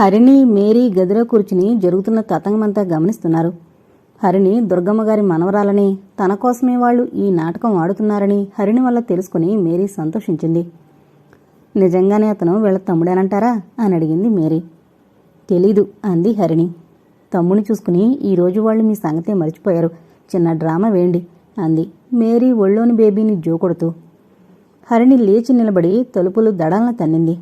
Harini Mary గదిలో కూర్చుని జరుగుతున్న తతంగమంతా గమనిస్తున్నారు. హరిణి దుర్గమ్మ గారి మనవరాలని తన కోసమే వాళ్ళు ఈ నాటకం ఆడుతున్నారని హరిణి వల్ల తెలుసుకుని మేరీ సంతోషించింది. నిజంగానే అతను వీళ్ళ తమ్ముడేనంటారా? అని అడిగింది మేరీ. తెలీదు అంది హరిణి తమ్ముని చూసుకుని ఈరోజు వాళ్ళు మీ సంగతే మర్చిపోయారు. చిన్న డ్రామా వేయండి అంది. మేరీ ఒళ్ళోని బేబీని జోకొడుతూ. హరిణి లేచి నిలబడి తలుపులు దడాలను తన్నింది.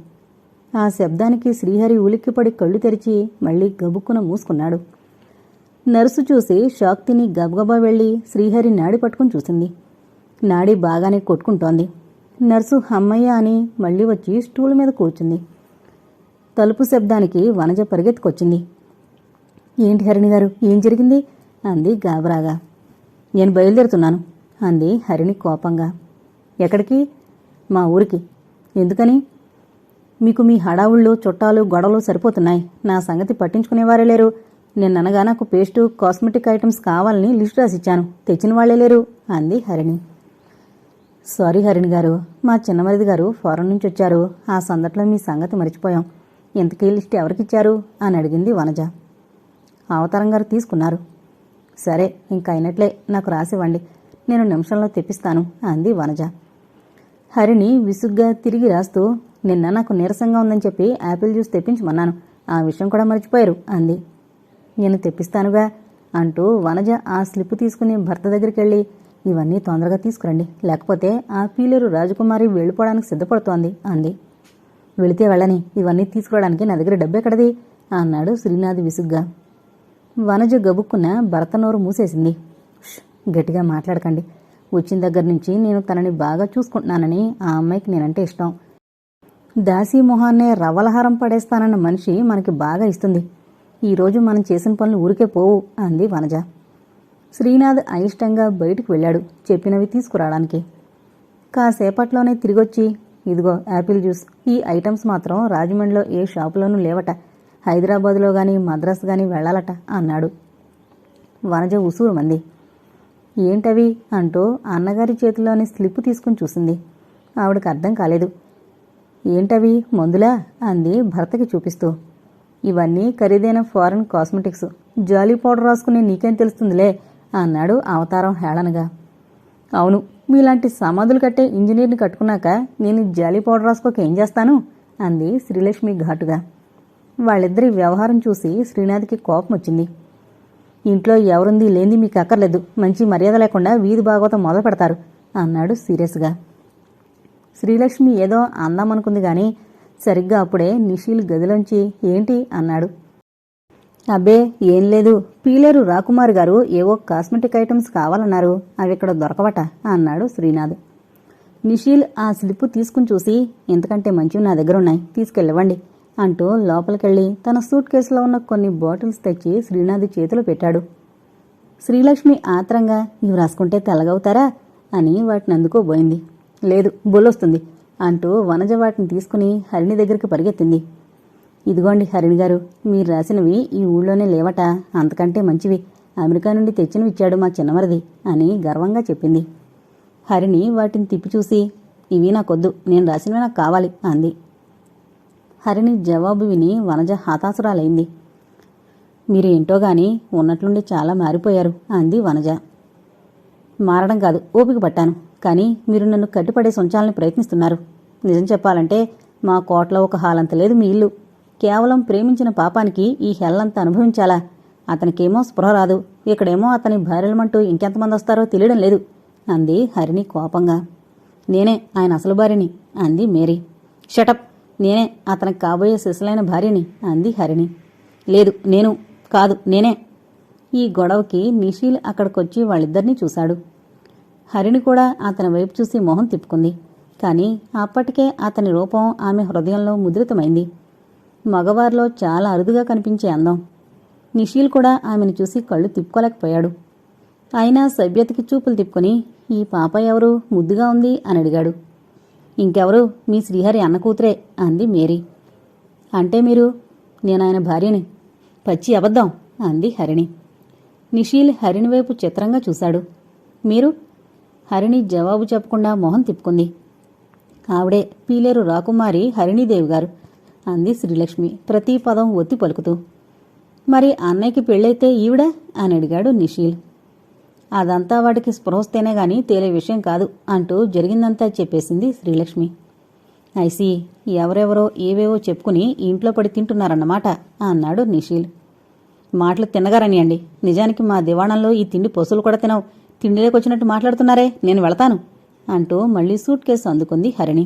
ఆ శబ్దానికి శ్రీహరి ఉలిక్కిపడి కళ్ళు తెరిచి మళ్ళీ గబుక్కున మూసుకున్నాడు. నర్సు చూసి షాక్ తిని గబగబా వెళ్ళి శ్రీహరి నాడి పట్టుకుని చూసింది. నాడి బాగానే కొట్టుకుంటోంది. నర్సు హమ్మయ్య అని మళ్ళీ వచ్చి స్టూల్ మీద కూర్చుంది. తలుపు శబ్దానికి వనజ పరిగెత్తుకొచ్చింది. ఏంటి హరిణి గారు ఏం జరిగింది? అంది గాబరాగా. నేను బయలుదేరుతున్నాను అంది హరిణి కోపంగా. ఎక్కడికి? మా ఊరికి. ఎందుకని? మీకు మీ హడావుళ్ళు చుట్టాలు గొడవలు సరిపోతున్నాయి. నా సంగతి పట్టించుకునేవారే లేరు. నిన్ననగా నాకు పేస్టు కాస్మెటిక్ ఐటమ్స్ కావాలని లిస్ట్ రాసిచ్చాను. తెచ్చిన వాళ్ళే లేరు. అంది హరిణి. సారీ హరిణి గారు. మా చిన్నమరిది గారు ఫారెన్ నుంచి వచ్చారు. ఆ సందట్లో మీ సంగతి మర్చిపోయాం. ఇంతకీ లిస్ట్ ఎవరికిచ్చారు? అని అడిగింది వనజ. అవతారం గారు తీసుకున్నారు. సరే ఇంక అయినట్లే నాకు రాసివ్వండి. నేను నిమిషంలో తెప్పిస్తాను అంది వనజ. హరిణి విసుగ్గా తిరిగి రాస్తూ నిన్న నాకు నీరసంగా ఉందని చెప్పి యాపిల్ జ్యూస్ తెప్పించమన్నాను. ఆ విషయం కూడా మర్చిపోయారు అంది. నేను తెప్పిస్తానుగా అంటూ వనజ ఆ స్లిప్ తీసుకుని భర్త దగ్గరికి వెళ్ళి ఇవన్నీ తొందరగా తీసుకురండి. లేకపోతే ఆ పీలేరు రాజకుమారి వెళ్ళిపోవడానికి సిద్ధపడుతోంది అంది. వెళితే వెళ్ళని ఇవన్నీ తీసుకురావడానికి నా దగ్గర డబ్బెక్కడది అన్నాడు శ్రీనాథ్ విసుగ్గా. వనజ గబుక్కున భర్త నోరు మూసేసింది. గట్టిగా మాట్లాడకండి. వచ్చిన దగ్గర నుంచి నేను తనని బాగా చూసుకుంటున్నానని ఆ అమ్మాయికి నేనంటే ఇష్టం. దాసీ మొహాన్నే రవలహారం పడేస్తానన్న మనిషి మనకి బాగా ఇస్తుంది. ఈరోజు మనం చేసిన పనులు ఊరికే పోవు అంది వనజ. శ్రీనాథ్ అయిష్టంగా బయటికి వెళ్ళాడు చెప్పినవి తీసుకురావడానికి. కాసేపట్లోనే తిరిగొచ్చి ఇదిగో యాపిల్ జ్యూస్ ఈ ఐటమ్స్ మాత్రం రాజమండ్రిలో ఏ షాపులోనూ లేవట. హైదరాబాద్లో కానీ మద్రాస్ కానీ వెళ్ళాలట అన్నాడు. వనజ ఉసూరు మంది ఏంటవి? అంటూ అన్నగారి చేతిలోని స్లిప్ తీసుకుని చూసింది. ఆవిడకి అర్థం కాలేదు. ఏంటవి? మందులా? అంది భర్తకి చూపిస్తూ. ఇవన్నీ ఖరీదైన ఫారెన్ కాస్మెటిక్స్. జాలీ పౌడర్ రాసుకుని నీకేం తెలుస్తుందిలే? అన్నాడు అవతారం హేళనగా. అవును మీలాంటి సమాధులు కట్టే ఇంజనీర్ని కట్టుకున్నాక నేను జాలీ పౌడర్ రాసుకోక ఏం చేస్తాను? అంది శ్రీలక్ష్మి ఘాటుగా. వాళ్ళిద్దరి వ్యవహారం చూసి శ్రీనాథ్కి కోపం వచ్చింది. ఇంట్లో ఎవరుంది లేంది మీకు అక్కర్లేదు. మంచి మర్యాద లేకుండా వీధి భాగవతం మొదలు పెడతారు అన్నాడు సీరియస్గా. శ్రీలక్ష్మి ఏదో అందామనుకుంది గాని సరిగ్గా అప్పుడే నిషిల్ గదిలోంచి ఏంటి అన్నాడు. అబ్బే ఏం లేదు. పీలేరు రాకుమార్ గారు ఏవో కాస్మెటిక్ ఐటమ్స్ కావాలన్నారు. అవి ఇక్కడ దొరకవట అన్నాడు శ్రీనాథ్. నిషిల్ ఆ స్లిప్ తీసుకుని చూసి ఇంతకంటే మంచివి నా దగ్గర ఉన్నాయి తీసుకెళ్ళవండి అంటూ లోపలికెళ్ళి తన సూట్ కేసులో ఉన్న కొన్ని బాటిల్స్ తెచ్చి శ్రీనాథ్ చేతిలో పెట్టాడు. శ్రీలక్ష్మి ఆత్రంగా ఇవి రాసుకుంటే తెల్లగవుతారా? అని వాటిని అందుకోబోయింది. లేదు బొల్లొస్తుంది అంటూ వనజ వాటిని తీసుకుని హరిణి దగ్గరికి పరిగెత్తింది. ఇదిగోండి హరిణి గారు మీరు రాసినవి ఈ ఊళ్ళోనే లేవట అంతకంటే మంచివి. అమెరికా నుండి తెచ్చినవి ఇచ్చాడు మా చిన్నమరిది అని గర్వంగా చెప్పింది. హరిణి వాటిని తిప్పి చూసి ఇవి నాకొద్దు నేను రాసినవి నాకు కావాలి అంది. హరిణి జవాబు విని వనజ హతాసురాలైంది మీరు ఏంటో గాని ఉన్నట్లుండి చాలా మారిపోయారు అంది వనజ. మారడం కాదు ఓపిక పట్టాను. కానీ మీరు నన్ను కట్టుపడేసి ఉంచాలని ప్రయత్నిస్తున్నారు. నిజం చెప్పాలంటే మా కోట్లో ఒక హాలంత లేదు మీ ఇల్లు. కేవలం ప్రేమించిన పాపానికి ఈ హెల్లంతా అనుభవించాలా? అతనికేమో స్పృహ రాదు. ఇక్కడేమో అతని భార్యలమంటూ ఇంకెంతమంది వస్తారో తెలియడం లేదు అంది హరిణి కోపంగా. నేనే ఆయన అసలు భార్యని అంది మేరీ. షటప్ నేనే అతనికి కాబోయే శిశులైన భార్యని అంది హరిణి. లేదు నేను కాదు నేనే. ఈ గొడవకి నిషీల్ అక్కడికొచ్చి వాళ్ళిద్దరినీ చూశాడు. హరిణి కూడా అతని వైపు చూసి మొహం తిప్పుకుంది. కానీ అప్పటికే అతని రూపం ఆమె హృదయంలో ముద్రితమైంది. మగవారిలో చాలా అరుదుగా కనిపించే అందం. నిషీల్ కూడా ఆమెను చూసి కళ్ళు తిప్పుకోలేకపోయాడు. అయినా సభ్యతకి చూపులు తిప్పుకొని ఈ పాప ఎవరు? ముద్దుగా ఉంది? అని అడిగాడు. ఇంకెవరు? మీ శ్రీహరి అన్న కూతురే అంది మేరీ. అంటే మీరు? నేను ఆయన భార్యని. పచ్చి అబద్ధం అంది హరిణి నిషీల్ హరిణి వైపు చిత్రంగా చూశాడు. మీరు? హరిణి జవాబు చెప్పకుండా మొహం తిప్పుకుంది. ఆవిడే పీలేరు రాకుమారి హరిణీదేవి గారు అంది శ్రీలక్ష్మి ప్రతి పదం ఒత్తి పలుకుతూ. మరి అన్నయ్యకి పెళ్ళైతే ఈవిడ? అని అడిగాడు నిషీల్. అదంతా వాడికి స్పృహస్తేనే గాని తేలే విషయం కాదు అంటూ జరిగిందంతా చెప్పేసింది శ్రీలక్ష్మి. ఐసి ఎవరెవరో ఏవేవో చెప్పుకుని ఇంట్లో పడి తింటున్నారన్నమాట అన్నాడు నిషీల్. మాటలు తినగారనియండి. నిజానికి మా దివాణంలో ఈ తిండి పొసులు కూడా తినవు. తిండిలోకొచ్చినట్టు మాట్లాడుతున్నారే నేను వెళతాను అంటూ మళ్ళీ సూట్ కేసు అందుకుంది హరిణి.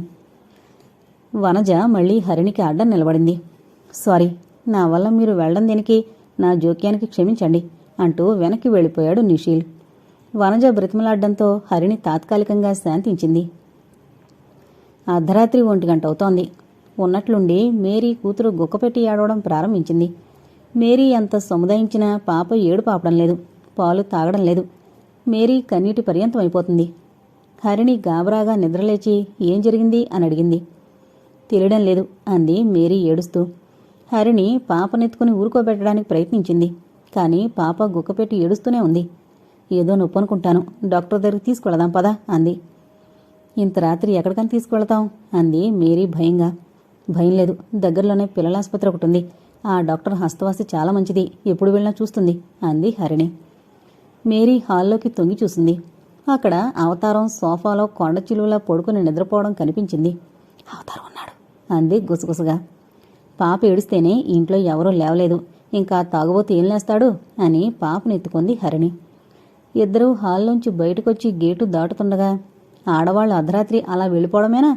వనజ మళ్ళీ హరిణికి అడ్డం నిలబడింది. సారీ నా వల్ల మీరు వెళ్ళడం దీనికి నా జోక్యానికి క్షమించండి అంటూ వెనక్కి వెళ్ళిపోయాడు నిషీల్. వనజ బ్రతిమలాడ్డంతో హరిణి తాత్కాలికంగా శాంతించింది. అర్ధరాత్రి ఒంటి గంట అవుతోంది. ఉన్నట్లుండి మేరీ కూతురు గుక్కపెట్టి ఏడవడం ప్రారంభించింది. మేరీ ఎంత సముదాయించినా పాప ఏడు పాపడం లేదు పాలు తాగడం లేదు మేరీ కన్నీటి పర్యంతం అయిపోతుంది. హరిణి గాబరాగా నిద్రలేచి ఏం జరిగింది అని అడిగింది. తెలియడం లేదు అంది మేరీ ఏడుస్తూ. హరిణి పాపనెత్తుకుని ఊరుకోబెట్టడానికి ప్రయత్నించింది. కానీ పాప గుక్కపెట్టి ఏడుస్తూనే ఉంది. ఏదో నొప్పి అనుకుంటాను డాక్టర్ దగ్గరికి తీసుకువెళదాం పదా అంది. ఇంత రాత్రి ఎక్కడికని తీసుకువెళతాం అంది మేరీ భయంగా. భయం లేదు. దగ్గరలోనే పిల్లల ఆసుపత్రి ఒకటి ఉంది. ఆ డాక్టర్ హస్తవాసి చాలా మంచిది. ఎప్పుడు వెళ్ళినా చూస్తుంది అంది హరిణి. మేరీ హాల్లోకి తొంగి చూసింది. అక్కడ అవతారం సోఫాలో కొండ చిలువలా పడుకుని నిద్రపోవడం కనిపించింది. అవతారం ఉన్నాడు అంది గుసగుసగా. పాప ఏడిస్తేనే ఇంట్లో ఎవరూ లేవలేదు. ఇంకా తాగుబోతు ఏం లేస్తాడు అని పాపనెత్తుకుంది హరిణి. ఇద్దరూ హాల్లోంచి బయటకొచ్చి గేటు దాటుతుండగా ఆడవాళ్ళు అర్ధరాత్రి అలా వెళ్ళిపోవడమేనా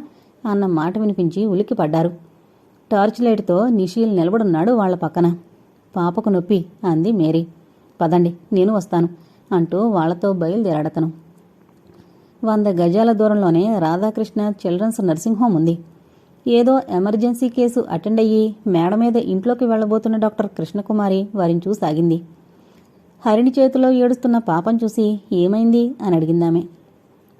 అన్న మాట వినిపించి ఉలిక్కి పడ్డారు టార్చ్ లైట్తో నిషీల్ నిలబడున్నాడు వాళ్ళ పక్కన. పాపకు నొప్పి అంది మేరీ. పదండి నేను వస్తాను. అంటూ వాళ్ళతో బయలుదేరాడతను. వంద గజాల దూరంలోనే రాధాకృష్ణ చిల్డ్రన్స్ నర్సింగ్ హోమ్ ఉంది. ఏదో ఎమర్జెన్సీ కేసు అటెండ్ అయ్యి మేడ మీద ఇంట్లోకి వెళ్ళబోతున్న డాక్టర్ కృష్ణకుమారి వారిని చూసాగింది. హరిణి చేతిలో ఏడుస్తున్న పాపం చూసి ఏమైంది అని అడిగిందామె.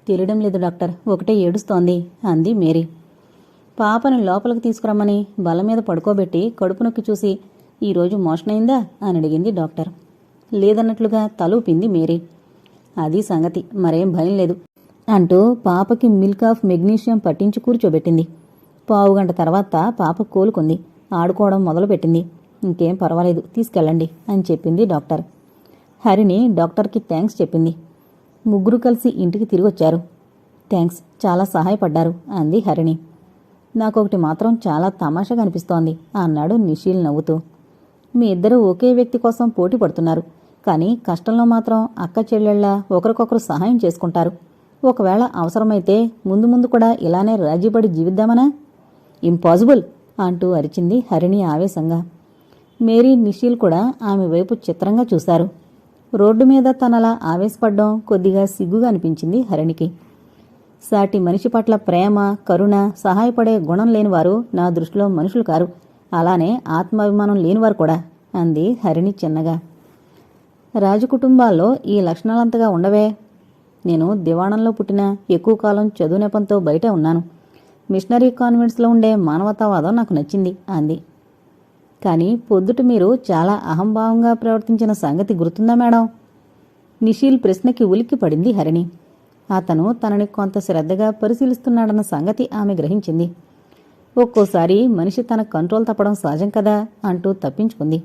తెలియడం లేదు డాక్టర్ ఒకటే ఏడుస్తోంది అంది మేరీ. పాపని లోపలికి తీసుకురమ్మని బల మీద పడుకోబెట్టి కడుపు నొక్కి చూసి ఈరోజు మోషన్ అయిందా అని అడిగింది డాక్టర్. లేదన్నట్లుగా తలూపింది మేరీ. అది సంగతి మరేం భయం లేదు అంటూ పాపకి మిల్క్ ఆఫ్ మెగ్నీషియం పట్టించి కూర్చోబెట్టింది. పావుగంట తర్వాత పాప కోలుకుంది. ఆడుకోవడం మొదలుపెట్టింది. ఇంకేం పర్వాలేదు తీసుకెళ్ళండి అని చెప్పింది డాక్టర్. హరిని డాక్టర్కి థ్యాంక్స్ చెప్పింది. ముగ్గురు కలిసి ఇంటికి తిరిగొచ్చారు. థ్యాంక్స్ చాలా సహాయపడ్డారు అంది హరిణి నాకొకటి మాత్రం చాలా తమాషగా అనిపిస్తోంది అన్నాడు నిషీల్ నవ్వుతూ. మీ ఇద్దరూ ఒకే వ్యక్తి కోసం పోటీ పడుతున్నారు. కానీ కష్టంలో మాత్రం అక్క చెల్లెళ్ళ ఒకరికొకరు సహాయం చేసుకుంటారు. ఒకవేళ అవసరమైతే ముందు ముందు కూడా ఇలానే రాజీపడి జీవిద్దామనా? ఇంపాసిబుల్! అంటూ అరిచింది హరిణి ఆవేశంగా. మేరీ నిషీల్ కూడా ఆమె వైపు చిత్రంగా చూశారు. రోడ్డు మీద తనలా ఆవేశపడ్డం కొద్దిగా సిగ్గుగా అనిపించింది హరిణికి. సాటి మనిషి పట్ల ప్రేమ కరుణ సహాయపడే గుణం లేనివారు నా దృష్టిలో మనుషులు కారు. అలానే ఆత్మాభిమానం లేనివారు కూడా అంది హరిణి చిన్నగా. రాజకుటుంబాల్లో ఈ లక్షణాలంతగా ఉండవే. నేను దివాణంలో పుట్టిన ఎక్కువ కాలం చదువు నెపంతో బయటే ఉన్నాను. మిషనరీ కాన్వెంట్స్లో ఉండే మానవతావాదం నాకు నచ్చింది అంది. కానీ పొద్దుట మీరు చాలా అహంభావంగా ప్రవర్తించిన సంగతి గుర్తుందా మేడం? నిషీల్ ప్రశ్నకి ఉలిక్కి పడింది హరిణి. అతను తనని కొంత శ్రద్ధగా పరిశీలిస్తున్నాడన్న సంగతి ఆమె గ్రహించింది. ఒక్కోసారి మనిషి తన కంట్రోల్ తప్పడం సహజం కదా అంటూ తప్పించుకుంది.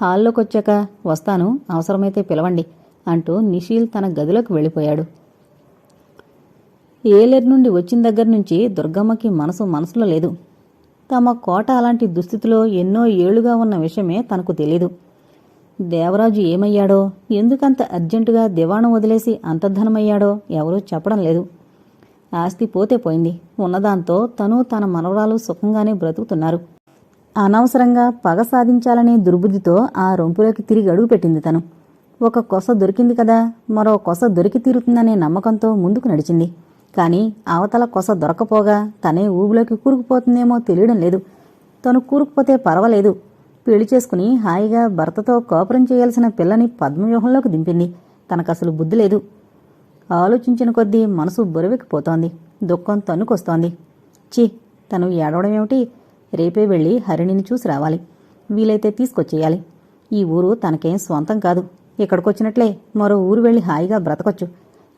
హాల్లోకొచ్చాక వస్తాను అవసరమైతే పిలవండి అంటూ నిషీల్ తన గదిలోకి వెళ్ళిపోయాడు. ఏలేరు నుండి వచ్చిన దగ్గర నుంచి దుర్గమ్మకి మనసు మనసులో లేదు. తమ కోట అలాంటి దుస్థితిలో ఎన్నో ఏళ్ళుగా ఉన్న విషయమే తనకు తెలీదు. దేవరాజు ఏమయ్యాడో ఎందుకంత అర్జెంటుగా దివాణం వదిలేసి అంతర్ధనమయ్యాడో ఎవరూ చెప్పడం లేదు. ఆస్తి పోతే పోయింది. ఉన్నదాంతో తను తన మనవరాలు సుఖంగానే బ్రతుకుతున్నారు. అనవసరంగా పగ సాధించాలనే దుర్బుద్ధితో ఆ రొంపులోకి తిరిగి అడుగుపెట్టింది తను. ఒక కొస దొరికింది కదా మరో కొస దొరికి తీరుతుందనే నమ్మకంతో ముందుకు నడిచింది. కానీ అవతల కొస దొరకపోగా తనే ఊబిలోకి కూరుకుపోతుందేమో తెలియడం లేదు. తను కూరుకుపోతే పర్వాలేదు. పెళ్ళి చేసుకుని హాయిగా భర్తతో కోపరం చేయాల్సిన పిల్లని పద్మవ్యూహంలోకి దింపింది. తనకసలు బుద్ధి లేదు. ఆలోచించిన కొద్దీ మనసు బొరవెక్కిపోతోంది. దుఃఖం తన్నుకొస్తోంది. చి తను ఏడవడం ఏమిటి రేపే వెళ్ళి హరిణిని చూసి రావాలి. వీలైతే తీసుకొచ్చేయాలి. ఈ ఊరు తనకేం స్వంతం కాదు. ఇక్కడికొచ్చినట్లే మరో ఊరు వెళ్ళి హాయిగా బ్రతకొచ్చు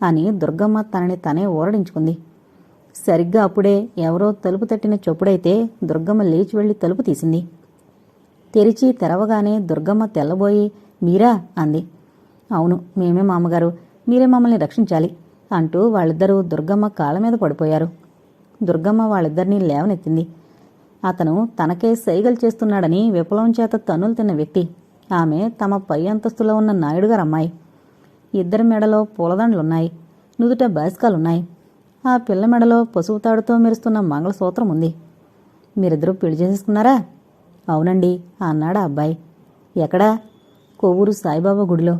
అని దుర్గమ్మ తనని తనే ఊరడించుకుంది సరిగ్గా అప్పుడే ఎవరో తలుపు తట్టిన చొప్పుడైతే దుర్గమ్మ లేచి వెళ్ళి తలుపు తీసింది. తెరిచి తెరవగానే దుర్గమ్మ తెల్లబోయి మీరా? అంది. అవును మేమే మామగారు. మీరే మమ్మల్ని రక్షించాలి అంటూ వాళ్ళిద్దరూ దుర్గమ్మ కాళ్ళ మీద పడిపోయారు. దుర్గమ్మ వాళ్ళిద్దరినీ లేవనెత్తింది. అతను తనకే సైగలు చేస్తున్నాడని విప్లవం చేత తన్నులు తిన్న వ్యక్తి. ఆమె తమ పై అంతస్తులో ఉన్న నాయుడుగారు అమ్మాయి ఇద్దరి మెడలో పూలదండలున్నాయి. నుదుట బాసికాలున్నాయి. ఆ పిల్ల మెడలో పసుపు తాడుతో మెరుస్తున్న మంగళసూత్రం ఉంది. మీరిద్దరూ పెళ్ళి చేసేసుకున్నారా? అవునండి అన్నాడు ఆ అబ్బాయి. ఎక్కడా? కొవ్వూరు సాయిబాబా గుడిలో.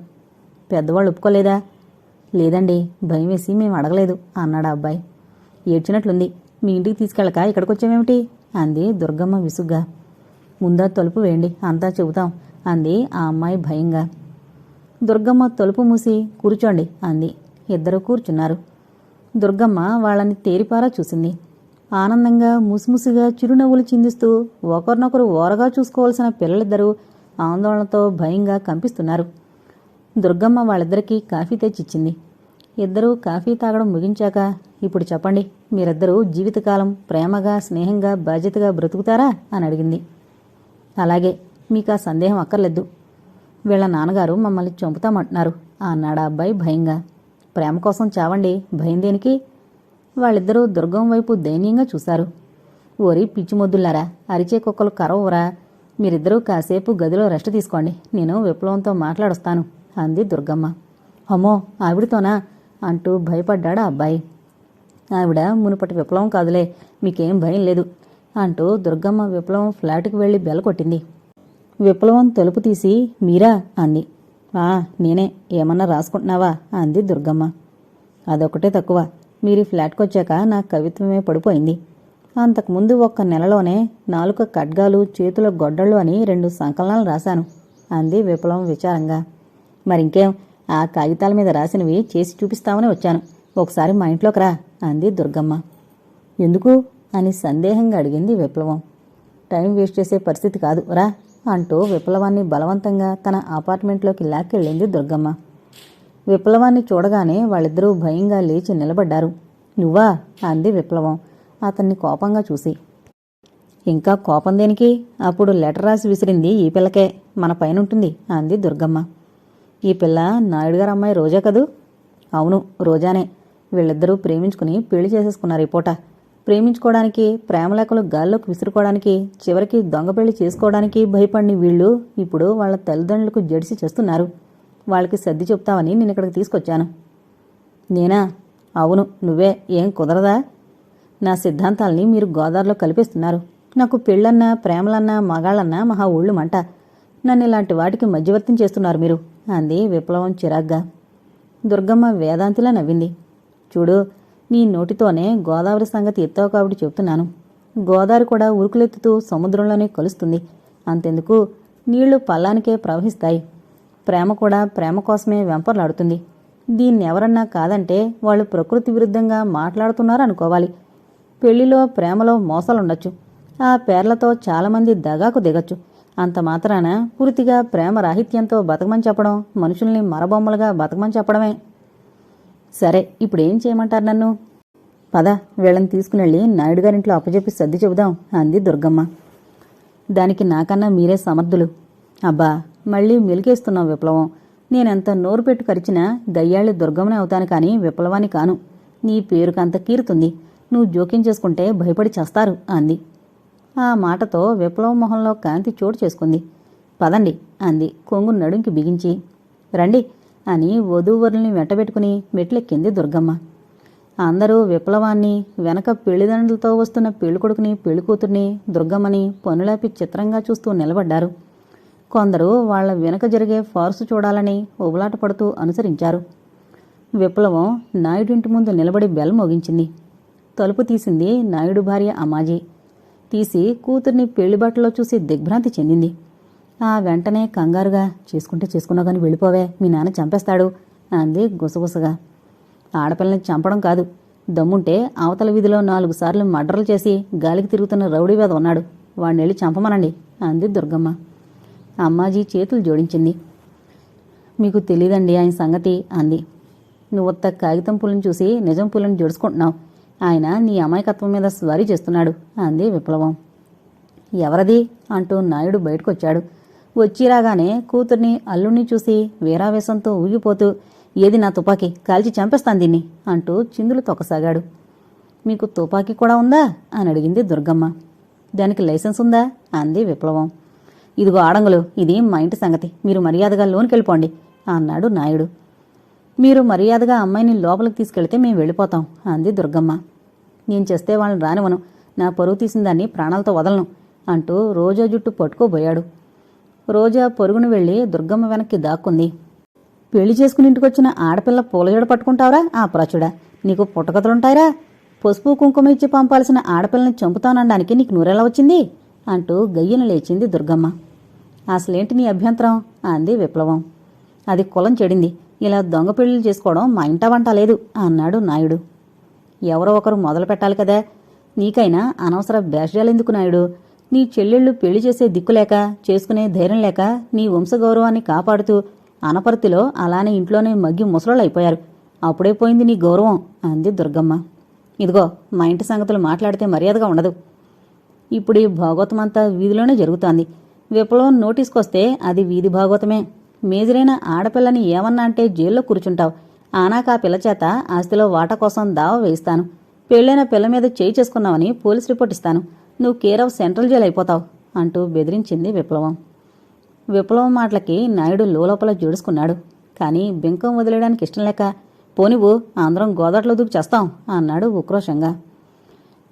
పెద్దవాళ్ళు ఒప్పుకోలేదా? లేదండి భయం వేసి మేము అడగలేదు అన్నాడు ఆ అబ్బాయి. ఏడ్చినట్లుంది. మీ ఇంటికి తీసుకెళ్ళక ఇక్కడికి వచ్చామేమిటి అంది దుర్గమ్మ విసుగ్గా. ముందా తలుపు వేయండి అంతా చెబుతాం అంది ఆ అమ్మాయి భయంగా. దుర్గమ్మ తలుపు మూసి కూర్చోండి అంది. ఇద్దరు కూర్చున్నారు. దుర్గమ్మ వాళ్ళని తేరిపారా చూసింది. ఆనందంగా ముసిముసిగా చిరునవ్వులు చిందిస్తూ ఒకరినొకరు ఓరగా చూసుకోవాల్సిన పిల్లలిద్దరూ ఆందోళనతో భయంగా కంపిస్తున్నారు. దుర్గమ్మ వాళ్ళిద్దరికీ కాఫీ తెచ్చిచ్చింది. ఇద్దరూ కాఫీ తాగడం ముగించాక ఇప్పుడు చెప్పండి మీరిద్దరూ జీవితకాలం ప్రేమగా స్నేహంగా బాధ్యతగా బ్రతుకుతారా అని అడిగింది. అలాగే మీకు ఆ సందేహం అక్కర్లేదు. వీళ్ళ నాన్నగారు మమ్మల్ని చంపుతామంటున్నారు అన్నాడు ఆ అబ్బాయి భయంగా. ప్రేమ కోసం చావండి భయం దేనికి? వాళ్ళిద్దరూ దుర్గం వైపు దయనీయంగా చూశారు. ఓరి పిచ్చిమొద్దులారా అరిచే కుక్కలు కరవరా మీరిద్దరూ కాసేపు గదిలో రెస్ట్ తీసుకోండి నేను విప్లవంతో మాట్లాడొస్తాను అంది దుర్గమ్మ. అమ్మో ఆవిడతోనా? అంటూ భయపడ్డాడు ఆ అబ్బాయి. ఆవిడ మునుపటి విప్లవం కాదులే మీకేం భయం లేదు అంటూ దుర్గమ్మ విప్లవం ఫ్లాట్కి వెళ్ళి బెల్ల కొట్టింది. విప్లవం తలుపు తీసి మీరా? అంది. ఆ నేనే ఏమన్నా రాసుకుంటున్నావా? అంది దుర్గమ్మ. అదొకటే తక్కువ మీరు ఈ ఫ్లాట్కి వచ్చాక నా కవిత్వమే పడిపోయింది. అంతకుముందు ఒక్క నెలలోనే నాలుక ఖడ్గాలు చేతుల గొడ్డళ్ళు అని రెండు సంకలనాలు రాశాను అంది విప్లవం విచారంగా. మరింకేం ఆ కాగితాల మీద రాసినవి చేసి చూపిస్తామని వచ్చాను. ఒకసారి మా ఇంట్లోకి రా. అంది దుర్గమ్మ. ఎందుకు? అని సందేహంగా అడిగింది విప్లవం. టైం వేస్ట్ చేసే పరిస్థితి కాదు రా అంటూ విప్లవాన్ని బలవంతంగా తన అపార్ట్మెంట్లోకి లాక్కెళ్ళింది దుర్గమ్మ. విప్లవాన్ని చూడగానే వాళ్ళిద్దరూ భయంగా లేచి నిలబడ్డారు. నువ్వా? అంది విప్లవం. అతన్ని కోపంగా చూసి. ఇంకా కోపం దేనికి? అప్పుడు లెటర్ రాసి విసిరింది ఈ పిల్లకే. మన పైనుంటుంది అంది దుర్గమ్మ. ఈ పిల్ల నాయుడుగారు అమ్మాయి రోజా కదూ? అవును రోజానే. వీళ్ళిద్దరూ ప్రేమించుకుని పెళ్ళి చేసేసుకున్నారు ఈ పూట. ప్రేమించుకోవడానికి ప్రేమలేఖలు గాల్లోకి విసురుకోవడానికి చివరికి దొంగ పెళ్ళి చేసుకోవడానికి భయపడిన వీళ్ళు ఇప్పుడు వాళ్ళ తల్లిదండ్రులకు జడిసి చేస్తున్నారు. వాళ్ళకి సర్ది చెప్తావని నేను ఇక్కడికి తీసుకొచ్చాను. నేనా? అవును నువ్వే. ఏం కుదరదా? నా సిద్ధాంతాల్ని మీరు గోదావరిలో కలిపేస్తున్నారు. నాకు పెళ్ళన్నా ప్రేమలన్నా మగాళ్ళన్నా మహా ఊళ్ళు మంట. నన్ను ఇలాంటి వాటికి మధ్యవర్తం చేస్తున్నారు మీరు. అంది విప్లవం చిరాగ్గా. దుర్గమ్మ వేదాంతిలా నవ్వింది. చూడు నీ నోటితోనే గోదావరి సంగతి ఎత్తావు కాబట్టి చెప్తున్నాను. గోదావరి కూడా ఉరుకులెత్తుతూ సముద్రంలోనే కలుస్తుంది. అంతెందుకు? నీళ్ళు పల్లానికే ప్రవహిస్తాయి. ప్రేమ కూడా ప్రేమ కోసమే వెంపర్లాడుతుంది. దీన్ని ఎవరన్నా కాదంటే వాళ్ళు ప్రకృతి విరుద్ధంగా మాట్లాడుతున్నారనుకోవాలి. పెళ్ళిలో ప్రేమలో మోసాలుండొచ్చు. ఆ పేర్లతో చాలామంది దగాకు దిగచ్చు. అంత మాత్రాన పూర్తిగా ప్రేమ రాహిత్యంతో బతకమని చెప్పడం మనుషుల్ని మరబొమ్మలుగా బతకమని చెప్పడమే. సరే ఇప్పుడు ఏం చేయమంటారు నన్ను? పద వీళ్ళని తీసుకునెళ్ళి నాయుడు గారింట్లో అప్పచెప్పి సర్ది చెబుదాం అంది దుర్గమ్మ. దానికి నాకన్నా మీరే సమర్థులు. అబ్బా మళ్ళీ మెలికేస్తున్నావు విప్లవం. నేనెంత నోరు పెట్టు కరిచినా గయ్యాళ్ళి దుర్గమ్మనే అవుతాను కానీ విప్లవాన్ని కాను. నీ పేరుకంత కీరుతుంది. నువ్వు జోక్యం చేసుకుంటే భయపడి చేస్తారు అంది. ఆ మాటతో విప్లవ మొహంలో కాంతి చోటు చేసుకుంది. పదండి అంది కొంగు నడుంకి బిగించి. రండి అని వధూవరుల్ని వెంటబెట్టుకుని మెట్లెక్కింది దుర్గమ్మ. అందరూ విప్లవాన్ని వెనక పెళ్ళిదండ్రులతో వస్తున్న పెళ్ళికొడుకుని పెళ్ళికూతుర్ని దుర్గమ్మని పనులాపి చిత్రంగా చూస్తూ నిలబడ్డారు. కొందరు వాళ్ళ వెనక జరిగే ఫార్సు చూడాలని ఉబలాట పడుతూ అనుసరించారు. విప్లవం నాయుడింటి ముందు నిలబడి బెల్ మోగించింది. తలుపు తీసింది నాయుడు భార్య అమ్మాజీ. తీసి కూతుర్ని పెళ్ళి బట్టలో చూసి దిగ్భ్రాంతి చెందింది. ఆ వెంటనే కంగారుగా చేసుకుంటే చేసుకున్నా కానీ వెళ్ళిపోవే మీ నాన్న చంపేస్తాడు అంది గుసగుసగా. ఆడపిల్లని చంపడం కాదు దమ్ముంటే అవతల వీధిలో నాలుగు సార్లు మర్డర్లు చేసి గాలికి తిరుగుతున్న రౌడీ వేద ఉన్నాడు వాడిని వెళ్ళి చంపమనండి అంది దుర్గమ్మ. అమ్మాజీ చేతులు జోడించింది. మీకు తెలియదండి ఆయన సంగతి అంది. నువ్వు ఒత్త కాగితం పుల్లని చూసి నిజం పుల్లని జోడుచుకుంటున్నావు ఆయన నీ అమాయకత్వం మీద స్వారీ చేస్తున్నాడు అంది విప్లవం. ఎవరది అంటూ నాయుడు బయటకొచ్చాడు. వచ్చిరాగానే కూతుర్ని అల్లుణ్ణి చూసి వీరావేశంతో ఊగిపోతూ ఏది నా తుపాకీ? కాల్చి చంపేస్తాను దీన్ని అంటూ చిందులు తొక్కసాగాడు మీకు తుపాకీ కూడా ఉందా? అని అడిగింది దుర్గమ్మ. దానికి లైసెన్స్ ఉందా? అంది విప్లవం. ఇదిగో ఆడంగులు ఇది మా ఇంటి సంగతి. మీరు మర్యాదగా లోనికి అన్నాడు నాయుడు. మీరు మర్యాదగా అమ్మాయిని లోపలికి తీసుకెళ్తే మేము వెళ్ళిపోతాం అంది దుర్గమ్మ. నేను చేస్తే వాళ్ళని రానివను నా పరువు తీసిన దాన్ని ప్రాణాలతో వదలను అంటూ రోజా జుట్టు పట్టుకోబోయాడు. రోజా పొరుగును వెళ్ళి దుర్గమ్మ వెనక్కి దాక్కుంది. పెళ్ళి చేసుకుని ఇంటికొచ్చిన ఆడపిల్ల పూలజడ పట్టుకుంటావురా ఆ ప్రచుడా. నీకు పుట్టకథలుంటాయిరా? పసుపు కుంకుమ ఇచ్చి పంపాల్సిన ఆడపిల్లని చంపుతానడానికి నీకు నూరెలా వచ్చింది? అంటూ గయ్యను లేచింది దుర్గమ్మ. అసలేంటి నీ అభ్యంతరం? అంది విప్లవం. అది కులం చెడింది. ఇలా దొంగ పెళ్ళిళ్ళు చేసుకోవడం మా ఇంట వంట లేదు అన్నాడు నాయుడు. ఎవరో ఒకరు మొదలు పెట్టాలి కదా. నీకైనా అనవసర బేషజాలెందుకు నాయుడు? నీ చెల్లెళ్ళు పెళ్ళి చేసే దిక్కులేక చేసుకునే ధైర్యం లేక నీ వంశగౌరవాన్ని కాపాడుతూ అనపర్తిలో అలానే ఇంట్లోనే మగ్గి ముసలోళ్ళైపోయారు అప్పుడే పోయింది నీ గౌరవం అంది దుర్గమ్మ. ఇదిగో మా ఇంటి సంగతులు మాట్లాడితే మర్యాదగా ఉండదు. ఇప్పుడు ఈ భాగవతమంతా వీధిలోనే జరుగుతోంది. విప్లవం నోటీస్కొస్తే అది వీధి భాగవతమే మేజరైన ఆడపిల్లని ఏమన్నా అంటే జైల్లో కూర్చుంటావు. ఆనాకా పిల్ల చేత ఆస్తిలో వాటా కోసం దావా వేయిస్తాను. పెళ్ళైన పిల్ల మీద చేయి చేసుకున్నావని పోలీస్ రిపోర్ట్ ఇస్తాను. నువ్వు కేర్ ఆఫ్ సెంట్రల్ జైలు అయిపోతావు అంటూ బెదిరించింది విప్లవం. విప్లవం మాటలకి నాయుడు లోలోపల జోడుసుకున్నాడు. కానీ బింకం వదిలేయడానికి ఇష్టం లేక పోనివు అందరం గోదాట్లో దూకి చేస్తాం అన్నాడు ఉక్రోషంగా.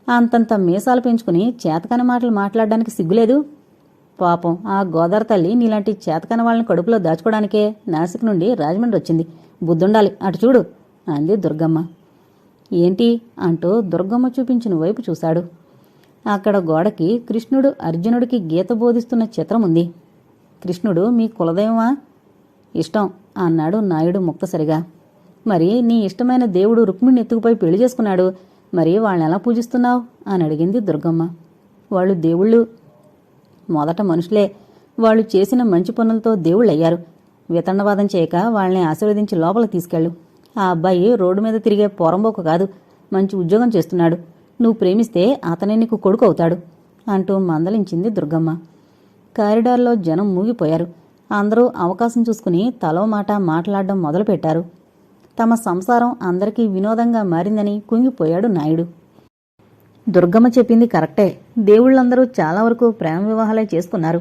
అంతంత మీసాలు పెంచుకుని చేతకాని మాటలు మాట్లాడడానికి సిగ్గులేదు. పాపం ఆ గోదావరి తల్లి నీలాంటి చేతకాని వాళ్ళని కడుపులో దాచుకోవడానికే నాసిక్ నుండి రాజమండ్రి వచ్చింది. బుద్ధుండాలి అటు చూడు అంది దుర్గమ్మ. ఏంటి అంటూ దుర్గమ్మ చూపించిన వైపు చూశాడు. అక్కడ గోడకి కృష్ణుడు అర్జునుడికి గీత బోధిస్తున్న చిత్రం ఉంది కృష్ణుడు మీ కులదైవమా? ఇష్టం అన్నాడు నాయుడు ముక్తసరిగా. మరి నీ ఇష్టమైన దేవుడు రుక్మిణి ఎత్తుకుపోయి పెళ్ళి చేసుకున్నాడు. మరి వాళ్ళని ఎలా పూజిస్తున్నావు? అని అడిగింది దుర్గమ్మ. వాళ్ళు దేవుళ్ళు. మొదట మనుషులే. వాళ్ళు చేసిన మంచి పనులతో దేవుళ్ళయ్యారు. వితండవాదం చేయక వాళ్ళని ఆశీర్వదించి లోపల తీసుకెళ్ళు. ఆ అబ్బాయి రోడ్డు మీద తిరిగే పోరంబోకు కాదు. మంచి ఉద్యోగం చేస్తున్నాడు. నువ్వు ప్రేమిస్తే అతనే నీకు కొడుకు అవుతాడు అంటూ మందలించింది దుర్గమ్మ. కారిడార్లో జనం మూగిపోయారు. అందరూ అవకాశం చూసుకుని తలో మాట మాట్లాడడం మొదలుపెట్టారు. తమ సంసారం అందరికీ వినోదంగా మారిందని కుంగిపోయాడు నాయుడు. దుర్గమ్మ చెప్పింది కరెక్టే. దేవుళ్ళందరూ చాలా వరకు ప్రేమ వివాహాలే చేసుకున్నారు.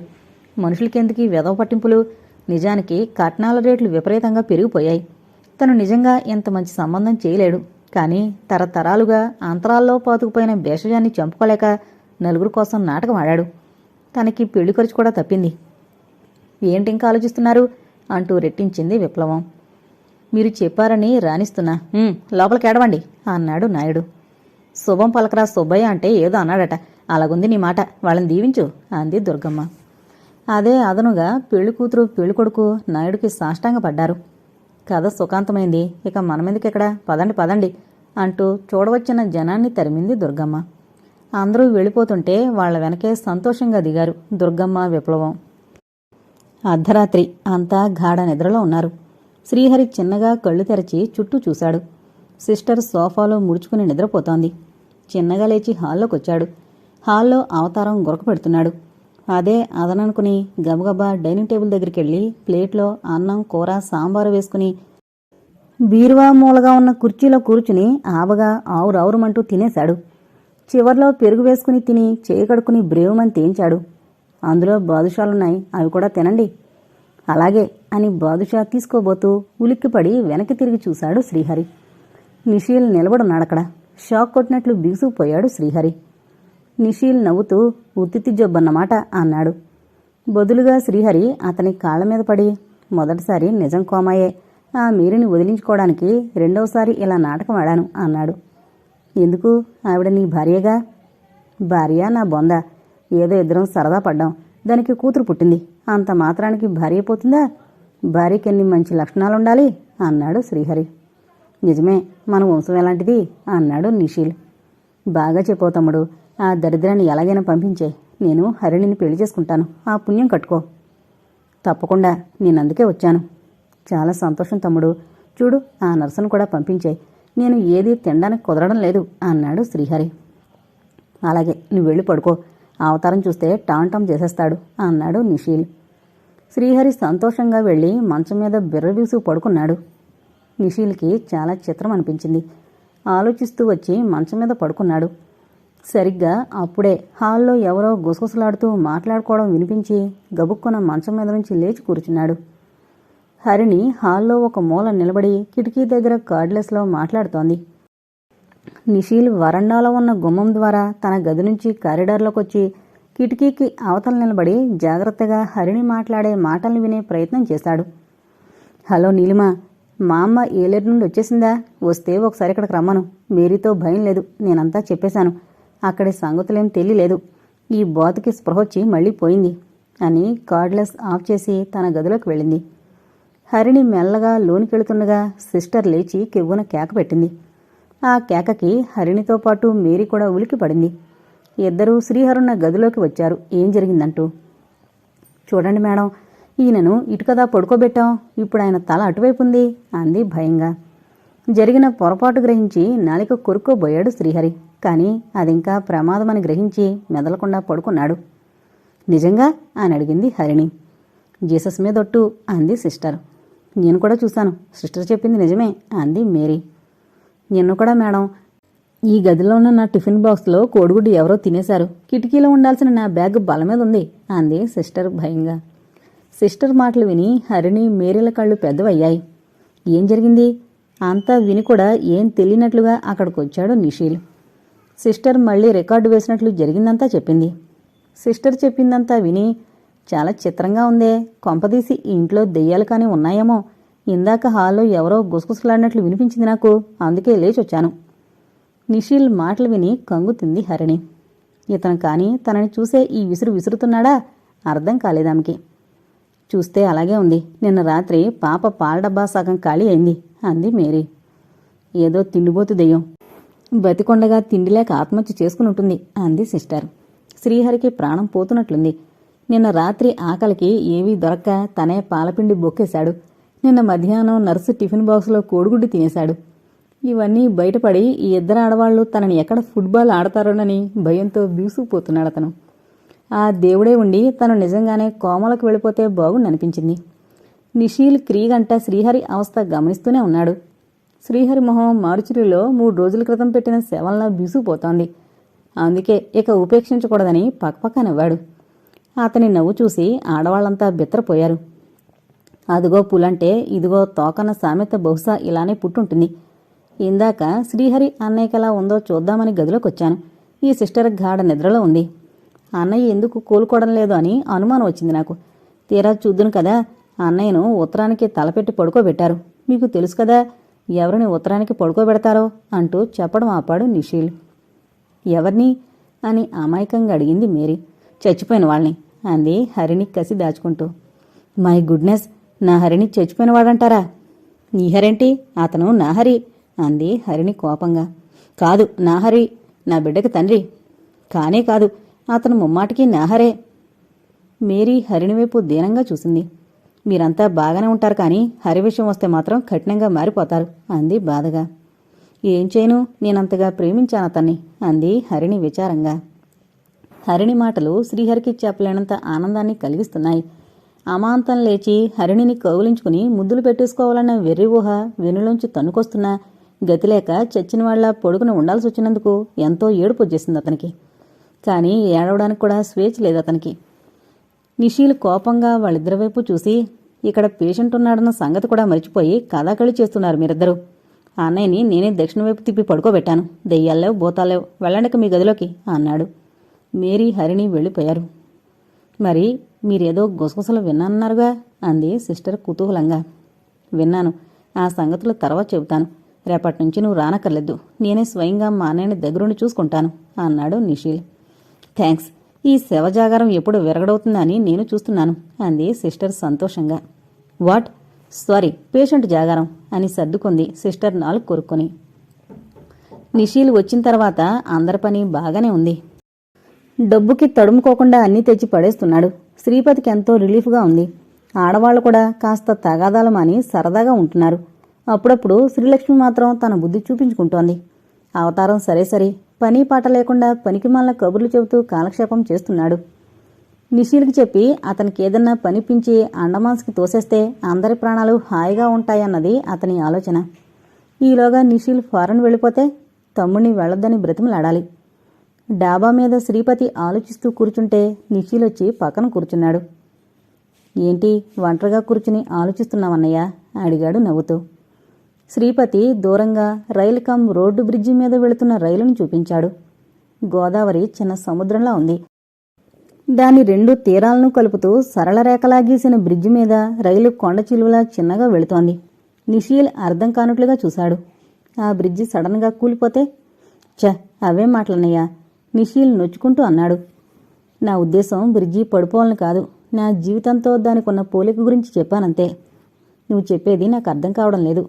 మనుషులకెందుకీ వెధవ పట్టింపులు? నిజానికి కట్నాల రేట్లు విపరీతంగా పెరిగిపోయాయి. తను నిజంగా ఎంత మంచి సంబంధం చేయలేడు. కానీ తరతరాలుగా అంతరాల్లో పాతుకుపోయిన భేషజాన్ని చంపుకోలేక నలుగురు కోసం నాటకం ఆడాడు. తనకి పెళ్ళి ఖర్చు కూడా తప్పింది. ఏంటింకా ఆలోచిస్తున్నారు? అంటూ రెట్టించింది విప్లవం. మీరు చెప్పారని రాణిస్తున్నా. లోపలికి ఏడవండి అన్నాడు నాయుడు. శుభం పలకరా సుబ్బయ్య అంటే ఏదో అన్నాడట. అలాగుంది నీ మాట వాళ్ళని దీవించు అంది దుర్గమ్మ. అదే అదనుగా పెళ్ళి కూతురు పెళ్ళి కొడుకు నాయుడికి సాష్టాంగపడ్డారు. పడ్డారు కథ సుఖాంతమైంది. ఇక మనమెందుకెక్కడ? పదండి పదండి అంటూ చూడవచ్చిన జనాన్ని తరిమింది దుర్గమ్మ. అందరూ వెళ్ళిపోతుంటే వాళ్ళ వెనకే సంతోషంగా దిగారు దుర్గమ్మ విప్లవం. అర్ధరాత్రి అంతా గాఢ నిద్రలో ఉన్నారు. శ్రీహరి చిన్నగా కళ్ళు తెరచి చుట్టూ చూశాడు. సిస్టర్ సోఫాలో ముడుచుకుని నిద్రపోతోంది. చిన్నగా లేచి హాల్లోకొచ్చాడు. హాల్లో అవతారం గురక పెడుతున్నాడు అదే అదననుకుని గబగబా డైనింగ్ టేబుల్ దగ్గరికి వెళ్ళి ప్లేట్లో అన్నం కూర సాంబారు వేసుకుని బీరువా మూలగా ఉన్న కుర్చీలో కూర్చుని ఆవగా ఆవురావురమంటూ తినేశాడు. చివర్లో పెరుగు వేసుకుని తిని చేయకడుకుని బ్రేవుమని తేంచాడు అందులో బాదుషాలున్నాయి. అవి కూడా తినండి. అలాగే అని బాదుషా తీసుకోబోతూ ఉలిక్కిపడి వెనక్కి తిరిగి చూశాడు శ్రీహరి. నిషీల్ నిలబడున్నాడక్కడ. షాక్ కొట్టినట్లు బిగుసుకుపోయాడు శ్రీహరి. నిషీల్ నవ్వుతూ ఉత్తితి జబ్బన్నమాట అన్నాడు. బదులుగా శ్రీహరి అతని కాళ్ళ మీద పడి మొదటిసారి నిజం కోమాయే ఆ మీరిని వదిలించుకోవడానికి రెండవసారి ఇలా నాటకం ఆడాను అన్నాడు. ఎందుకు? ఆవిడ నీ భార్యగా? భార్య నా బొంద. ఏదో ఇద్దరం సరదా పడ్డాం. దానికి కూతురు పుట్టింది. అంత మాత్రానికి భార్య పోతుందా? భార్యకి ఎన్ని మంచి లక్షణాలుండాలి? అన్నాడు శ్రీహరి. నిజమే మన వంశం ఎలాంటిది? అన్నాడు నిషీల్ బాగా చెప్పో తమ్ముడు. ఆ దరిద్రాన్ని ఎలాగైనా పంపించే. నేను హరిణిని పెళ్ళి చేసుకుంటాను. ఆ పుణ్యం కట్టుకో. తప్పకుండా నేను అందుకే వచ్చాను. చాలా సంతోషం తమ్ముడు. చూడు ఆ నర్సును కూడా పంపించాయి నేను ఏదీ తినడానికి కుదరడం లేదు అన్నాడు శ్రీహరి. అలాగే నువ్వు వెళ్ళి పడుకో. అవతారం చూస్తే టామ్ టామ్ చేసేస్తాడు అన్నాడు నిషీల్. శ్రీహరి సంతోషంగా వెళ్ళి మంచం మీద బిర్రబీసు పడుకున్నాడు. నిషీల్కి చాలా చిత్రం అనిపించింది. ఆలోచిస్తూ వచ్చి మంచం మీద పడుకున్నాడు. సరిగ్గా అప్పుడే హాల్లో ఎవరో గుసగుసలాడుతూ మాట్లాడుకోవడం వినిపించి గబుక్కున మంచం మీద నుంచి లేచి కూర్చున్నాడు. హరిణి హాల్లో ఒక మూల నిలబడి కిటికీ దగ్గర కార్డ్లెస్లో మాట్లాడుతోంది. నిషీల్ వరండాలో ఉన్న గుమ్మం ద్వారా తన గది నుంచి కారిడార్లోకి వచ్చి కిటికీకి అవతల నిలబడి జాగ్రత్తగా హరిణి మాట్లాడే మాటల్ని వినే ప్రయత్నం చేశాడు హలో నీలిమ మా అమ్మ ఏలేరు నుండి వచ్చేసిందా? వస్తే ఒకసారి ఇక్కడికి రమ్మను. మేరీతో భయం లేదు. నేనంతా చెప్పేశాను. అక్కడి సంగతులేం తెలియలేదు. ఈ బోతకి స్పృహ వచ్చి మళ్ళీ పోయింది అని కార్డ్లెస్ ఆఫ్ చేసి తన గదిలోకి వెళ్ళింది. హరిణి మెల్లగా లోనికెళుతుండగా సిస్టర్ లేచి కెవ్వున కేక పెట్టింది. ఆ కేకకి హరిణితో పాటు మేరీ కూడా ఉలికి పడింది. ఇద్దరూ శ్రీహరుణ గదిలోకి వచ్చారు. ఏం జరిగిందంటూ? చూడండి మేడం ఈయనను ఇటుకదా పడుకోబెట్టాం? ఇప్పుడు ఆయన తల అటువైపు ఉంది అంది భయంగా. జరిగిన పొరపాటు గ్రహించి నాలిక కొరుక్కోబోయాడు శ్రీహరి. కానీ అదింకా ప్రమాదమని గ్రహించి మెదలకుండా పడుకున్నాడు. నిజంగా అని అడిగింది హరిణి. జీసస్ మీదొట్టు అంది సిస్టర్. నేను కూడా చూశాను. సిస్టర్ చెప్పింది నిజమే అంది మేరీ. నిన్ను కూడా మేడం. ఈ గదిలో ఉన్న నా టిఫిన్ బాక్స్లో కోడిగుడ్డు ఎవరో తినేశారు. కిటికీలో ఉండాల్సిన నా బ్యాగ్ బల మీద ఉంది అంది సిస్టర్ భయంగా. సిస్టర్ మాటలు విని హరిణి మేరీల కళ్ళు పెద్దవయ్యాయి. ఏం జరిగింది? అంతా విని కూడా ఏం తెలియనట్లుగా అక్కడికి వచ్చాడు నిషీల్. సిస్టర్ మళ్ళీ రికార్డు వేసినట్లు జరిగిందంతా చెప్పింది. సిస్టర్ చెప్పిందంతా విని చాలా చిత్రంగా ఉందే. కొంపదీసి ఇంట్లో దెయ్యాలు కానీ ఉన్నాయేమో. ఇందాక హాల్లో ఎవరో గుసగుసలాడినట్లు వినిపించింది నాకు. అందుకే లేచి వచ్చాను నిషిల్ మాటలు విని కంగుతింది హరిణి. ఇతను కానీ తనని చూసే ఈ విసురు విసురుతున్నాడా? అర్థం కాలేదామెకి చూస్తే అలాగే ఉంది. నిన్న రాత్రి పాప పాల డబ్బా సగం ఖాళీ అయింది. అంది మేరీ. ఏదో తిండిపోతు దెయ్యం. బతికొండగా తిండి లేక ఆత్మహత్య చేసుకుని ఉంటుంది అంది సిస్టర్. శ్రీహరికి ప్రాణం పోతున్నట్లుంది. నిన్న రాత్రి ఆకలికి ఏవీ దొరక్క తనే పాలపిండి బొక్కేశాడు. నిన్న మధ్యాహ్నం నర్సు టిఫిన్ బాక్స్లో కోడిగుడ్డు తినేశాడు. ఇవన్నీ బయటపడి ఈ ఇద్దరు ఆడవాళ్ళు తనని ఎక్కడ ఫుట్బాల్ ఆడతారోనని భయంతో బీసుకుపోతున్నాడు అతను. ఆ దేవుడే ఉండి తను నిజంగానే కోమలకు వెళ్ళిపోతే బాగుండనిపించింది. నిషీల్ క్రీగంట శ్రీహరి అవస్థ గమనిస్తూనే ఉన్నాడు. శ్రీహరి మొహం మారుచురిలో మూడు రోజుల క్రితం పెట్టిన శవంలా బీసుకుపోతోంది అందుకే ఇక ఉపేక్షించకూడదని పక్కపక్క నవ్వాడు అతని నవ్వు చూసి ఆడవాళ్ళంతా బిత్తరపోయారు. అదిగో పులంటే ఇదిగో తోకన్న సామెత బహుశా ఇలానే పుట్టుంటుంది. ఇందాక శ్రీహరి అన్నయ్యకెలా ఉందో చూద్దామని గదిలోకి వచ్చాను ఈ సిస్టర్ గాఢ నిద్రలో ఉంది. అన్నయ్య ఎందుకు కోలుకోవడం లేదు అని అనుమానం వచ్చింది నాకు. తీరా చూద్దును కదా అన్నయ్యను ఉత్తరానికి తలపెట్టి పడుకోబెట్టారు. మీకు తెలుసు కదా ఎవరిని ఉత్తరానికి పడుకోబెడతారో అంటూ చెప్పడం ఆపాడు నిషీల్. ఎవరిని? అని అమాయకంగా అడిగింది మేరీ. చచ్చిపోయిన వాళ్ళని అంది హరిని కసి దాచుకుంటూ. మై గుడ్నెస్ నా హరిని చచ్చిపోయిన వాడంటారా? నీ హరేంటి? అతను నా హరి అంది హరిని కోపంగా. కాదు నా హరి నా బిడ్డకి తండ్రి. కానే కాదు అతను ముమ్మాటికి నా హరే. మేరీ హరిని వైపు దీనంగా చూసింది. మీరంతా బాగానే ఉంటారు కానీ హరి విషయం వస్తే మాత్రం కఠినంగా మారిపోతారు అంది బాధగా. ఏం చేయను? నేనంతగా ప్రేమించాను అతన్ని అంది హరిణి విచారంగా. హరిణి మాటలు శ్రీహరికి చెప్పలేనంత ఆనందాన్ని కలిగిస్తున్నాయి. అమాంతం లేచి హరిణిని కౌగులించుకుని ముద్దులు పెట్టేసుకోవాలన్న వెర్రి ఊహ వెనులోంచి తన్నుకొస్తున్నా గతిలేక చచ్చిన వాళ్ళ పొడుగున ఉండాల్సి వచ్చినందుకు ఎంతో ఏడుపు వచ్చేసింది అతనికి. కానీ ఏడవడానికి కూడా స్వేచ్ఛ లేదు అతనికి. నిషీల్ కోపంగా వాళ్ళిద్దరి వైపు చూసి ఇక్కడ పేషెంట్ ఉన్నాడన్న సంగతి కూడా మర్చిపోయి కథాకళి చేస్తున్నారు మీరిద్దరూ. ఆ అన్నయ్యని నేనే దక్షిణ వైపు తిప్పి పడుకోబెట్టాను. దెయ్యాలేవు బోతాలేవు వెళ్ళండిక మీ గదిలోకి అన్నాడు. మేరీ హరిణి వెళ్ళిపోయారు. మరి మీరేదో గుసగుసలు విన్నానన్నారుగా? అంది సిస్టర్ కుతూహలంగా. విన్నాను. ఆ సంగతులు తర్వాత చెబుతాను. రేపటి నుంచి నువ్వు రానక్కర్లేదు. నేనే స్వయంగా మా అన్నయ్యని దగ్గరుండి చూసుకుంటాను అన్నాడు నిషీల్. థ్యాంక్స్ ఈ శవజాగారం ఎప్పుడు విరగడవుతుందని నేను చూస్తున్నాను అంది సిస్టర్ సంతోషంగా. వాట్? సారీ పేషెంట్ జాగారం అని సర్దుకుంది సిస్టర్ నాలుగు కొరుక్కొని. నిషీల్ వచ్చిన తర్వాత అందరి పని బాగానే ఉంది. డబ్బుకి తడుముకోకుండా అన్నీ తెచ్చి పడేస్తున్నాడు. శ్రీపతికి ఎంతో రిలీఫ్గా ఉంది. ఆడవాళ్ళు కూడా కాస్త తగాదాలు మాని సరదాగా ఉంటున్నారు. అప్పుడప్పుడు శ్రీలక్ష్మి మాత్రం తన బుద్ధి చూపించుకుంటోంది. అవతారం సరే సరే పని పాట లేకుండా పనికిమాల కబుర్లు చెబుతూ కాలక్షేపం చేస్తున్నాడు. నిషీల్కి చెప్పి అతనికి ఏదన్నా పనిపించి అండమాన్స్కి తోసేస్తే అందరి ప్రాణాలు హాయిగా ఉంటాయన్నది అతని ఆలోచన. ఈలోగా నిషీల్ ఫారెన్ వెళ్ళిపోతే తమ్ముణ్ణి వెళ్ళొద్దని బ్రతిమలాడాలి. డాబా మీద శ్రీపతి ఆలోచిస్తూ కూర్చుంటే నిషీల్ వచ్చి పక్కన కూర్చున్నాడు. ఏంటి ఒంటరిగా కూర్చుని ఆలోచిస్తున్నావన్నయ్య? అడిగాడు నవ్వుతూ. శ్రీపతి దూరంగా రైలు కమ్ రోడ్డు బ్రిడ్జి మీద వెళుతున్న రైలును చూపించాడు. గోదావరి చిన్న సముద్రంలా ఉంది. దాని రెండు తీరాలను కలుపుతూ సరళ రేఖలా గీసిన బ్రిడ్జి మీద రైలు కొండ చిలువలా చిన్నగా వెళుతోంది. నిషీల్ అర్థం కానట్లుగా చూశాడు. ఆ బ్రిడ్జి సడన్గా కూలిపోతే చ అవే మాటలన్నయ్యా నిషీల్ నొచ్చుకుంటూ అన్నాడు. నా ఉద్దేశం బ్రిడ్జి పడిపోవాలని కాదు. నా జీవితంతో దానికున్న పోలిక గురించి చెప్పానంతే. నువ్వు చెప్పేది నాకు అర్థం కావడం లేదు.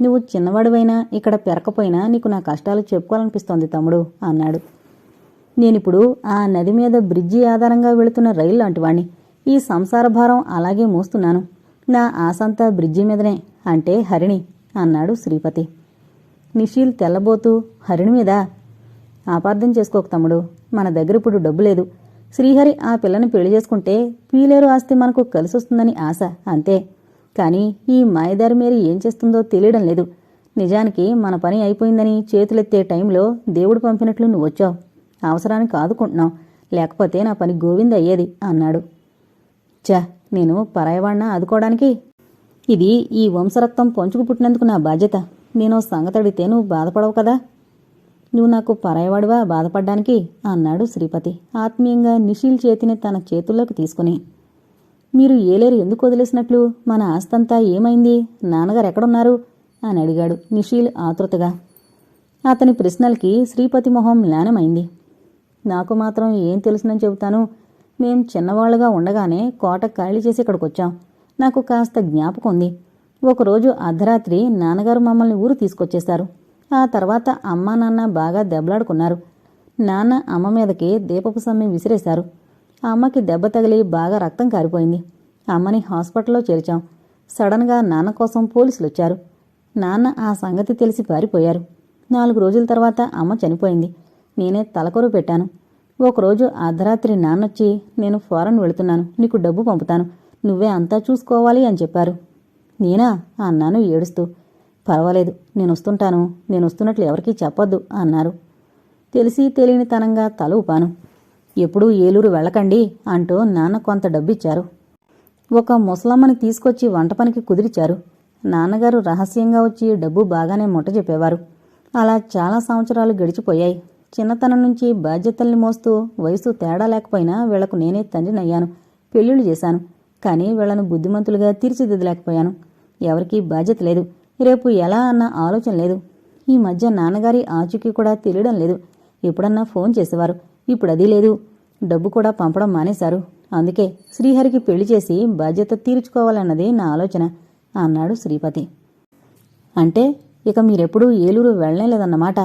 నువ్వు చిన్నవాడివైనా ఇక్కడ పెరకపోయినా నీకు నా కష్టాలు చెప్పుకోవాలనిపిస్తోంది తమ్ముడు అన్నాడు. నేనిప్పుడు ఆ నది మీద బ్రిడ్జి ఆధారంగా వెళుతున్న రైలు లాంటివాణ్ణి ఈ సంసార భారం అలాగే మోస్తున్నాను. నా ఆశంతా బ్రిడ్జి మీదనే అంటే హరిణి అన్నాడు శ్రీపతి. నిషీల్ తెల్లబోతూ హరిణి మీద? ఆపార్థం చేసుకోక తమ్ముడు. మన దగ్గర ఇప్పుడు డబ్బు లేదు. శ్రీహరి ఆ పిల్లని పెళ్ళి చేసుకుంటే పీలేరు ఆస్తి మనకు కలిసొస్తుందని ఆశ అంతే. కానీ ఈ మాయదారి మేరీ ఏం చేస్తుందో తెలియడం లేదు. నిజానికి మన పని అయిపోయిందని చేతులెత్తే టైంలో దేవుడు పంపినట్లు నువ్వు వచ్చావు. అవసరానికి ఆదుకుంటున్నావు లేకపోతే నా పని గోవింద అయ్యేది అన్నాడు. చ నేను పరాయవాణ్ణ ఆదుకోవడానికి? ఇది ఈ వంశరక్తం పొంచుకు పుట్టినందుకు నా బాధ్యత. నేను సంగతడితే నువ్వు బాధపడవు కదా? నువ్వు నాకు పరాయవాడివా బాధపడ్డానికి? అన్నాడు శ్రీపతి ఆత్మీయంగా నిషీల్ చేతిని తన చేతుల్లోకి తీసుకుని. మీరు ఏలేరు ఎందుకు వదిలేసినట్లు? మన ఆస్తంతా ఏమైంది? నాన్నగారు ఎక్కడున్నారు? అని అడిగాడు నిషీల్ ఆతృతగా. అతని ప్రశ్నలకి శ్రీపతి మొహం మ్లానమైంది నాకు మాత్రం ఏం తెలుసునని చెబుతాను? మేం చిన్నవాళ్ళుగా ఉండగానే కోట ఖాళీ చేసి ఇక్కడికొచ్చాం. నాకు కాస్త జ్ఞాపకం ఉంది. ఒకరోజు అర్ధరాత్రి నాన్నగారు మమ్మల్ని ఊరు తీసుకొచ్చేశారు. ఆ తర్వాత అమ్మా నాన్న బాగా దెబ్బలాడుకున్నారు. నాన్న అమ్మ మీదకి దీపపు సమ్మె విసిరేశారు. అమ్మకి దెబ్బ తగిలి బాగా రక్తం కారిపోయింది. అమ్మని హాస్పిటల్లో చేర్చాం. సడన్గా నాన్న కోసం పోలీసులు వచ్చారు నాన్న ఆ సంగతి తెలిసి పారిపోయారు. నాలుగు రోజుల తర్వాత అమ్మ చనిపోయింది. నేనే తలకొరు పెట్టాను. ఒకరోజు అర్ధరాత్రి నాన్నొచ్చి నేను ఫారెన్ వెళుతున్నాను. నీకు డబ్బు పంపుతాను. నువ్వే అంతా చూసుకోవాలి అని చెప్పారు. నేనా? అన్నాను ఏడుస్తూ. పర్వాలేదు. నేను వస్తుంటాను నేను వస్తున్నట్లు ఎవరికీ చెప్పొద్దు అన్నారు. తెలిసి తెలియని తనంగా తల ఊపాను. ఎప్పుడూ ఏలూరు వెళ్ళకండి అంటూ నాన్న కొంత డబ్బిచ్చారు. ఒక ముసలమ్మని తీసుకొచ్చి వంట పనికి కుదిరిచారు. నాన్నగారు రహస్యంగా వచ్చి డబ్బు బాగానే ముట్ట చెప్పేవారు. అలా చాలా సంవత్సరాలు గడిచిపోయాయి. చిన్నతనం నుంచి బాధ్యతల్ని మోస్తూ వయసు తేడా లేకపోయినా వీళ్ళకు నేనే తండ్రినయ్యాను. పెళ్ళిళ్ళు చేశాను. కానీ వీళ్ళను బుద్ధిమంతులుగా తీర్చిదిద్దలేకపోయాను. ఎవరికీ బాధ్యత లేదు. రేపు ఎలా అన్న ఆలోచన లేదు. ఈ మధ్య నాన్నగారి ఆచూకీ కూడా తెలియడం లేదు. ఎప్పుడన్నా ఫోన్ చేసేవారు. ఇప్పుడు అది లేదు. డబ్బు కూడా పంపడం మానేశారు. అందుకే శ్రీహరికి పెళ్ళి చేసి బాధ్యత తీర్చుకోవాలన్నది నా ఆలోచన అన్నాడు శ్రీపతి. అంటే ఇక మీరెప్పుడూ ఏలూరు వెళ్ళలేదన్నమాట.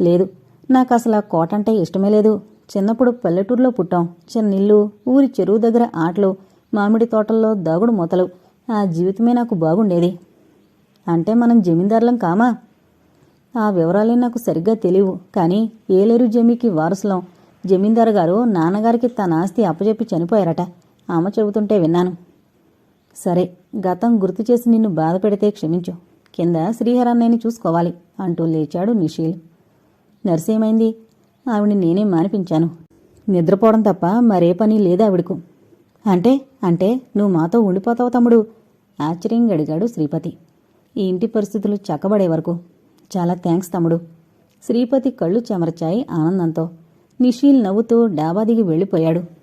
లేదు నాకు అసలు ఆ కోట అంటే ఇష్టమే లేదు. చిన్నప్పుడు పల్లెటూరులో పుట్టాం. చిన్న ఇల్లు ఊరి చెరువు దగ్గర ఆటలు మామిడి తోటల్లో దాగుడు మూతలు ఆ జీవితమే నాకు బాగుండేది. అంటే మనం జమీందారులం కామా? ఆ వివరాలే నాకు సరిగ్గా తెలియవు. కానీ ఏలేరు జమీకి వారసులం. జమీందారు గారు నాన్నగారికి తన ఆస్తి అప్పచెప్పి చనిపోయారట. అమ్మ చెబుతుంటే విన్నాను. సరే గతం గుర్తు చేసి నిన్ను బాధ పెడితే క్షమించు. కింద శ్రీహరన్నయ్యని చూసుకోవాలి అంటూ లేచాడు నిషీల్. నర్సేమైంది? ఆవిడ నేనే మానిపించాను. నిద్రపోవడం తప్ప మరే పని లేదు ఆవిడకు. అంటే అంటే నువ్వు మాతో ఉండిపోతావు తమ్ముడు? ఆశ్చర్యంగా అడిగాడు శ్రీపతి. ఈ ఇంటి పరిస్థితులు చక్కబడే వరకు. చాలా థ్యాంక్స్ తమ్ముడు. శ్రీపతి కళ్ళు చెమర్చాయి ఆనందంతో. నిషీల్ నవ్వుతూ డాబా దిగి వెళ్ళిపోయాడు.